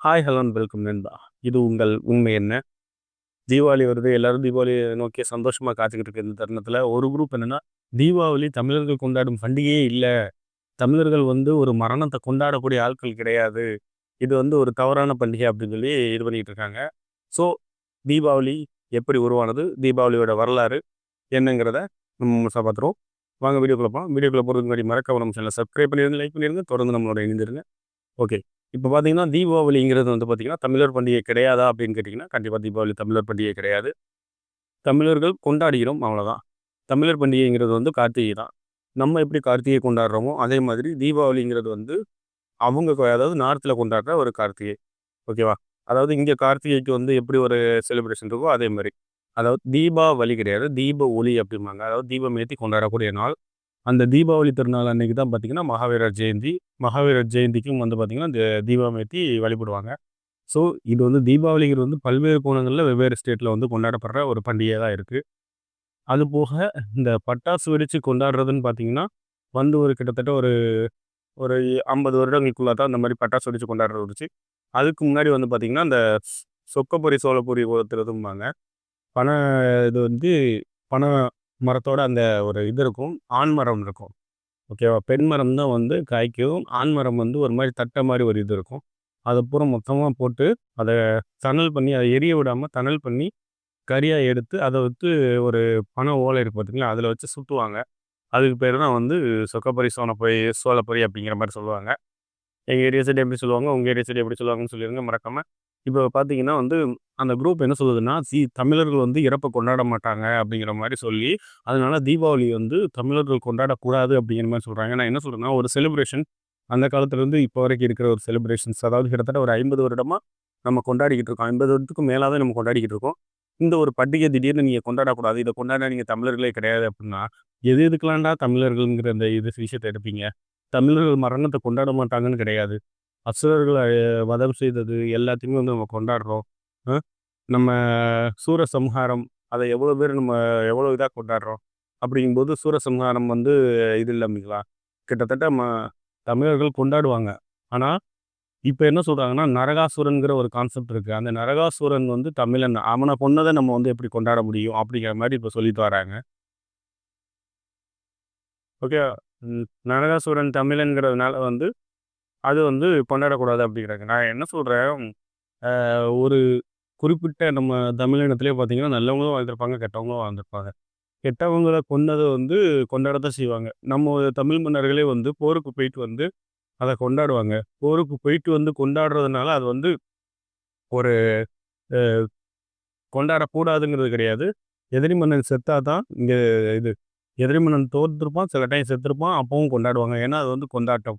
Hi hello and welcome நண்பா. இது உங்கள் உண்மை என்ன? தீபாவளி வருது எல்லாரும் தீபாவளி நோக்கி சந்தோஷமாக காத்துக்கிட்டு இருக்க இந்த தருணத்தில் ஒரு குரூப் என்னன்னா தீபாவளி தமிழர்கள் கொண்டாடும் பண்டிகையே இல்லை. தமிழர்கள் வந்து ஒரு மரணத்தை கொண்டாடக்கூடிய ஆட்கள் கிடையாது. இது வந்து ஒரு தவறான பண்டிகை அப்படின்னு சொல்லி இது பண்ணிக்கிட்டு இருக்காங்க. ஸோ தீபாவளி எப்படி உருவானது தீபாவளியோட வரலாறு என்னங்கிறத நம்ம முழுசாக பார்த்துருவோம். வாங்க வீடியோக்குள்ளே போகலாம் வீடியோக்குள்ளே போகிறதுக்கு முன்னாடி மறக்காம நம்ம சேனலை சப்ஸ்கிரைப் பண்ணிடுங்க லைக் பண்ணிடுங்க தொடர்ந்து நம்மளோட இணைந்திருங்க. ஓகே இப்போ பார்த்தீங்கன்னா தீபாவளிங்கிறது வந்து பார்த்தீங்கன்னா தமிழர் பண்டிகை கிடையாதா அப்படின்னு கேட்டிங்கன்னா கண்டிப்பாக தீபாவளி தமிழர் பண்டிகை கிடையாது. தமிழர்கள் கொண்டாடுகிறோம் அவ்வளோதான் தமிழர் பண்டிகைங்கிறது வந்து கார்த்திகை தான். நம்ம எப்படி கார்த்திகை கொண்டாடுறோமோ அதே மாதிரி தீபாவளிங்கிறது வந்து அவங்க அதாவது நார்த்தில் கொண்டாடுற ஒரு கார்த்திகை. ஓகேவா? அதாவது இங்கே கார்த்திகைக்கு வந்து எப்படி ஒரு செலிப்ரேஷன் இருக்கோ அதே மாதிரி. அதாவது தீபாவளி கிடையாது தீப ஒளி அப்படிம்பாங்க. அதாவது தீபம் ஏற்றி கொண்டாடக்கூடிய நாள். அந்த தீபாவளி திருநாள் அன்னைக்கு தான் பார்த்தீங்கன்னா மகாவீரர் ஜெயந்தி மகாவீரர் ஜெயந்திக்கும் வந்து பார்த்திங்கன்னா இந்த தீபம் ஏற்றி வழிபடுவாங்க. ஸோ இது வந்து தீபாவளிங்கிறது வந்து பல்வேறு கோணங்களில் வெவ்வேறு ஸ்டேட்டில் வந்து கொண்டாடப்படுற ஒரு பண்டிகை தான் இருக்குது அது போக இந்த பட்டாசு வெடித்து கொண்டாடுறதுன்னு பார்த்தீங்கன்னா வந்து ஒரு கிட்டத்தட்ட ஒரு ஒரு ஐம்பது வருடங்களுக்குள்ளே தான் அந்த மாதிரி பட்டாசு வெடித்து கொண்டாடுறது வந்துச்சு. அதுக்கு முன்னாடி வந்து பார்த்திங்கன்னா அந்த சொக்கப்பொரி சோளப்பொரி ஒருத்துறதும்பாங்க பண இது வந்து பணம் மரத்தோட அந்த ஒரு இது இருக்கும். ஆண் மரம் இருக்கும். ஓகேவா? பெண் மரம் தான் வந்து காய்க்கும். ஆண் மரம் வந்து ஒரு மாதிரி தட்டை மாதிரி ஒரு இது இருக்கும். அதை பூரா மொத்தமாக போட்டு அதை தணல் பண்ணி அதை எரிய விடாமல் தணல் பண்ணி கறியாக எடுத்து அதை வந்து ஒரு பனை ஓலை இருக்கு பார்த்திங்களா அதில் வச்சு சுற்றுவாங்க அதுக்கு பேர் தான் வந்து சொக்கப்பொரி சோனப்பொரி சோளப்பொரி அப்படிங்கிற மாதிரி சொல்லுவாங்க. எங்கள் ஏரியா சைடு எப்படி சொல்லுவாங்க? உங்கள் ஏரியா சைடு எப்படி சொல்லுவாங்கன்னு சொல்லிடுங்க மறக்காமல் இப்போ பார்த்தீங்கன்னா வந்து அந்த குரூப் என்ன சொல்லுதுன்னா சி தமிழர்கள் வந்து இறப்பை கொண்டாட மாட்டாங்க அப்படிங்கிற மாதிரி சொல்லி அதனால தீபாவளி வந்து தமிழர்கள் கொண்டாடக்கூடாது அப்படிங்கிற மாதிரி சொல்கிறாங்க நான் என்ன சொல்கிறேன்னா ஒரு செலிப்ரேஷன் அந்த காலத்துலேருந்து இப்போ வரைக்கும் இருக்கிற ஒரு செலிப்ரேஷன்ஸ் அதாவது கிட்டத்தட்ட ஒரு ஐம்பது வருடமாக நம்ம கொண்டாடிக்கிட்டு இருக்கோம். ஐம்பது வருடத்துக்கும் மேலாக நம்ம கொண்டாடிக்கிட்டு இருக்கோம். இந்த ஒரு பண்டிகை திடீர்னு நீங்கள் கொண்டாடக்கூடாது இதை கொண்டாட நீங்கள் தமிழர்களே கிடையாது அப்படின்னா எது எதுக்கலாம்டா தமிழர்கள்ங்கிற அந்த இது விஷயத்தை எடுப்பீங்க? தமிழர்கள் மரணத்தை கொண்டாட மாட்டாங்கன்னு கிடையாது. அசுரர்களை வதம் செய்தது எல்லாத்தையுமே வந்து நம்ம கொண்டாடுறோம். நம்ம சூர சம்ஹாரம் அதை எவ்வளோ பேர் நம்ம எவ்வளோ இதாக கொண்டாடுறோம் அப்படிங்கும்போது சூரசம்ஹாரம் வந்து இது இல்லைங்களா? கிட்டத்தட்ட ம தமிழர்கள் கொண்டாடுவாங்க. ஆனால் இப்போ என்ன சொல்கிறாங்கன்னா நரகாசுரன்கிற ஒரு கான்செப்ட் இருக்குது அந்த நரகாசுரன் வந்து தமிழன். அவனை பொண்ணதை நம்ம வந்து எப்படி கொண்டாட முடியும் அப்படிங்கிற மாதிரி இப்போ சொல்லிட்டு வராங்க. ஓகே நரகாசுரன் தமிழன்கிறதுனால வந்து அது வந்து கொண்டாடக்கூடாது அப்படிங்கிறாங்க. நான் என்ன சொல்கிறேன் ஒரு குறிப்பிட்ட நம்ம தமிழினத்திலே பார்த்தீங்கன்னா நல்லவங்களும் வாழ்ந்திருப்பாங்க கெட்டவங்களும் வாழ்ந்திருப்பாங்க. கெட்டவங்களை கொன்னதை வந்து கொண்டாடத்தான் செய்வாங்க. நம்ம தமிழ் மன்னர்களே வந்து போருக்கு போயிட்டு வந்து அதை கொண்டாடுவாங்க. போருக்கு போயிட்டு வந்து கொண்டாடுறதுனால அது வந்து ஒரு கொண்டாடக்கூடாதுங்கிறது கிடையாது. எதிரி மன்னன் செத்தா தான் இங்கே இது எதிரி மன்னன் தோற்றுருப்பான் சில டைம் செத்துருப்பான் அப்பவும் கொண்டாடுவாங்க. ஏன்னா அது வந்து கொண்டாட்டம்.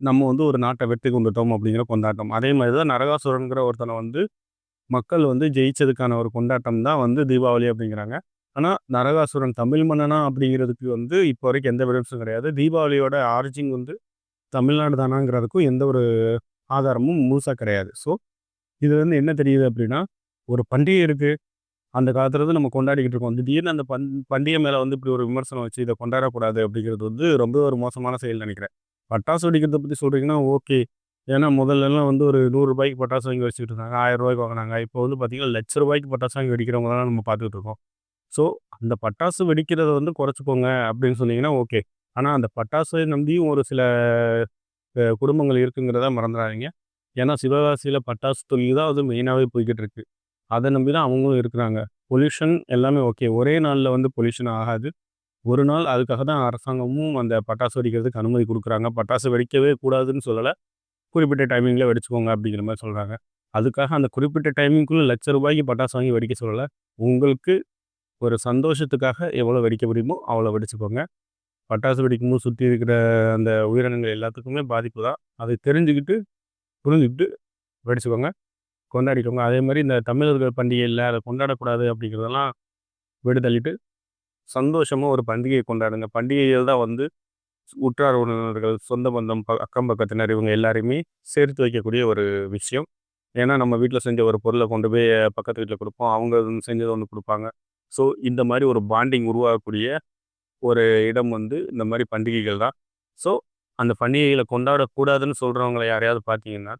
நம்ம வந்து ஒரு நாட்டை வெற்றி கொண்டுட்டோம் அப்படிங்கிற கொண்டாட்டம். அதே மாதிரி தான் நரகாசுரங்கிற ஒருத்தனை வந்து மக்கள் வந்து ஜெயிச்சதுக்கான ஒரு கொண்டாட்டம் தான் வந்து தீபாவளி அப்படிங்கிறாங்க. ஆனால் நரகாசுரன் தமிழ் மன்னனா அப்படிங்கிறதுக்கு வந்து இப்போ வரைக்கும் எந்த எவிடன்ஸும் கிடையாது. தீபாவளியோட ஆரிஜின் வந்து தமிழ்நாடு தானாங்கிறதுக்கும் எந்த ஒரு ஆதாரமும் முழுசாக கிடையாது. ஸோ இது வந்து என்ன தெரியுது அப்படின்னா ஒரு பண்டிகை இருக்குது அந்த காலத்துல இருந்து நம்ம கொண்டாடிக்கிட்டு இருக்கோம். திடீர்னு அந்த பண் பண்டிகை மேலே வந்து இப்படி ஒரு விமர்சனம் வச்சு இதை கொண்டாடக்கூடாது அப்படிங்கிறது வந்து ரொம்ப ஒரு மோசமான செயல் நினைக்கிறேன். பட்டாசு வெடிக்கிறத பற்றி சொல்கிறீங்கன்னா ஓகே. ஏன்னா முதல்லலாம் வந்து ஒரு நூறு ரூபாய்க்கு பட்டாசு வாங்கி வச்சுக்கிட்டு இருந்தாங்க. ஆயிரம் ரூபாய்க்கு வாங்கினாங்க. இப்போ வந்து பார்த்தீங்கன்னா லட்ச ரூபாய்க்கு பட்டாசு வாங்கி வெடிக்கிறவங்களாம் நம்ம பார்த்துக்கிட்டு இருக்கோம். ஸோ அந்த பட்டாசு வெடிக்கிறத வந்து குறைச்சிக்கோங்க அப்படின்னு சொன்னீங்கன்னா ஓகே. ஆனால் அந்த பட்டாசை நம்பியும் ஒரு சில குடும்பங்கள் இருக்குங்கிறத மறந்துடாதீங்க. ஏன்னா சிவகாசியில் பட்டாசு தொழில் தான் அது மெயினாகவே போய்கிட்டு இருக்கு. அதை நம்பி தான் அவங்களும் இருக்கிறாங்க. பொல்யூஷன் எல்லாமே ஓகே. ஒரே நாளில் வந்து பொல்யூஷன் ஆகாது. ஒரு நாள் அதுக்காக தான் அரசாங்கமும் அந்த பட்டாசு வெடிக்கிறதுக்கு அனுமதி கொடுக்குறாங்க. பட்டாசு வெடிக்கவே கூடாதுன்னு சொல்லலை. குறிப்பிட்ட டைமிங்கில் வெடிச்சுக்கோங்க அப்படிங்கிற மாதிரி சொல்கிறாங்க அதுக்காக அந்த குறிப்பிட்ட டைமிங்குள்ளே லட்ச ரூபாய்க்கு பட்டாசு வாங்கி வெடிக்க சொல்லலை. உங்களுக்கு ஒரு சந்தோஷத்துக்காக எவ்வளோ வெடிக்க முடியுமோ அவ்வளோ வெடிச்சுக்கோங்க. பட்டாசு வெடிக்கும்போது சுற்றி இருக்கிற அந்த உயிரினங்கள் எல்லாத்துக்குமே பாதிப்பு தான். அதை தெரிஞ்சுக்கிட்டு புரிஞ்சுக்கிட்டு வெடிச்சுக்கோங்க. கொண்டாடிக்கோங்க. அதே மாதிரி இந்த தமிழர்கள் பண்டிகை இல்லை அதை கொண்டாடக்கூடாது அப்படிங்கிறதெல்லாம் விடுதள்ளிட்டு சந்தோஷமாக ஒரு பண்டிகையை கொண்டாடுங்க. பண்டிகைகள் தான் வந்து உற்றார் உறவினர்கள் சொந்த பந்தம் ப- அக்கம் பக்கத்தினர் இவங்க எல்லாரையுமே சேர்த்து வைக்கக்கூடிய ஒரு விஷயம். ஏன்னா நம்ம வீட்டில் செஞ்ச ஒரு பொருளை கொண்டு போய் பக்கத்து வீட்டில் கொடுப்போம். அவங்க செஞ்சதை ஒன்று கொடுப்பாங்க. ஸோ இந்த மாதிரி ஒரு பாண்டிங் உருவாகக்கூடிய ஒரு இடம் வந்து இந்த மாதிரி பண்டிகைகள் தான். ஸோ அந்த பண்டிகைகளை கொண்டாடக்கூடாதுன்னு சொல்கிறவங்கள யாரையாவது பார்த்தீங்கன்னா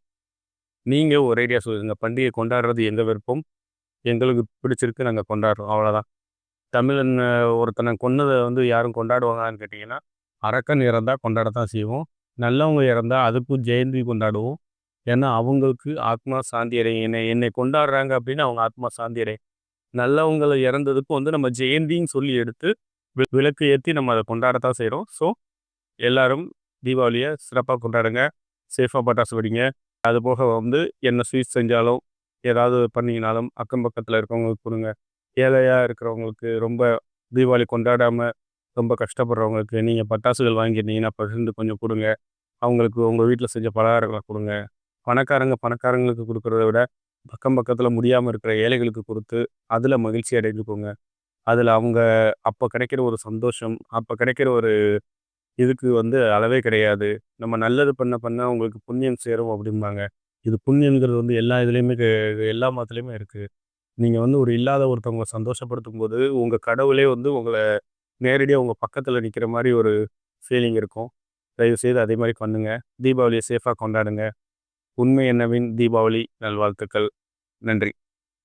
நீங்கள் ஒரேடியாக சொல்லுங்கள் பண்டிகை கொண்டாடுறது எங்கள் விருப்பம்? எங்களுக்கு பிடிச்சிருக்கு நாங்கள் கொண்டாடுறோம். அவ்வளோதான் தமிழன் ஒருத்தனை கொன்னதை வந்து யாரும் கொண்டாடுவாங்கன்னு கேட்டிங்கன்னா அரக்கன் இறந்தால் கொண்டாடத்தான் செய்வோம். நல்லவங்க இறந்தால் அதுக்கும் ஜெயந்தி கொண்டாடுவோம். ஏன்னா அவங்களுக்கு ஆத்மா சாந்தி அடையும். என்னை என்னை கொண்டாடுறாங்க அப்படின்னு அவங்க ஆத்மா சாந்தி அடையும். நல்லவங்களை இறந்ததுக்கும் வந்து நம்ம ஜெயந்தின்னு சொல்லி எடுத்து விளக்கு ஏற்றி நம்ம அதை கொண்டாடத்தான் செய்கிறோம் ஸோ எல்லாரும் தீபாவளியை சிறப்பாக கொண்டாடுங்க. சேஃபாக பட்டாசு வெடிங்க. அது போக வந்து என்ன ஸ்வீட் செஞ்சாலும் ஏதாவது பண்ணிங்கனாலும் அக்கம் பக்கத்தில் இருக்கவங்களுக்கு கொடுங்க. ஏழையாக இருக்கிறவங்களுக்கு ரொம்ப தீபாவளி கொண்டாடாமல் ரொம்ப கஷ்டப்படுறவங்களுக்கு நீங்கள் பட்டாசுகள் வாங்கியிருந்தீங்கன்னா பகிர்ந்து கொஞ்சம் கொடுங்க. அவங்களுக்கு உங்கள் வீட்டில் செஞ்ச பலகாரங்களை கொடுங்க. பணக்காரங்க பணக்காரங்களுக்கு கொடுக்குறத விட பக்கம் பக்கத்தில் முடியாமல் இருக்கிற ஏழைகளுக்கு கொடுத்து அதில் மகிழ்ச்சி அடைஞ்சுக்கோங்க. அதில் அவங்க அப்போ கிடைக்கிற ஒரு சந்தோஷம் அப்போ கிடைக்கிற ஒரு இதுக்கு வந்து அளவே கிடையாது. நம்ம நல்லது பண்ண பண்ண அவங்களுக்கு புண்ணியம் சேரும் அப்படிம்பாங்க. இது புண்ணியங்கிறது வந்து எல்லா இதுலேயுமே எல்லா மதத்துலேயுமே இருக்குது நீங்கள் வந்து ஒரு இல்லாத ஒருத்தவங்களை சந்தோஷப்படுத்தும் போது உங்கள் கடவுளே வந்து உங்களை நேரடியாக உங்கள் பக்கத்தில் நிற்கிற மாதிரி ஒரு ஃபீலிங் இருக்கும். தயவு செய்து அதே மாதிரி பண்ணுங்கள் தீபாவளியை சேஃபாக கொண்டாடுங்க. உண்மை என்னவின் தீபாவளி நல்வாழ்த்துக்கள். நன்றி.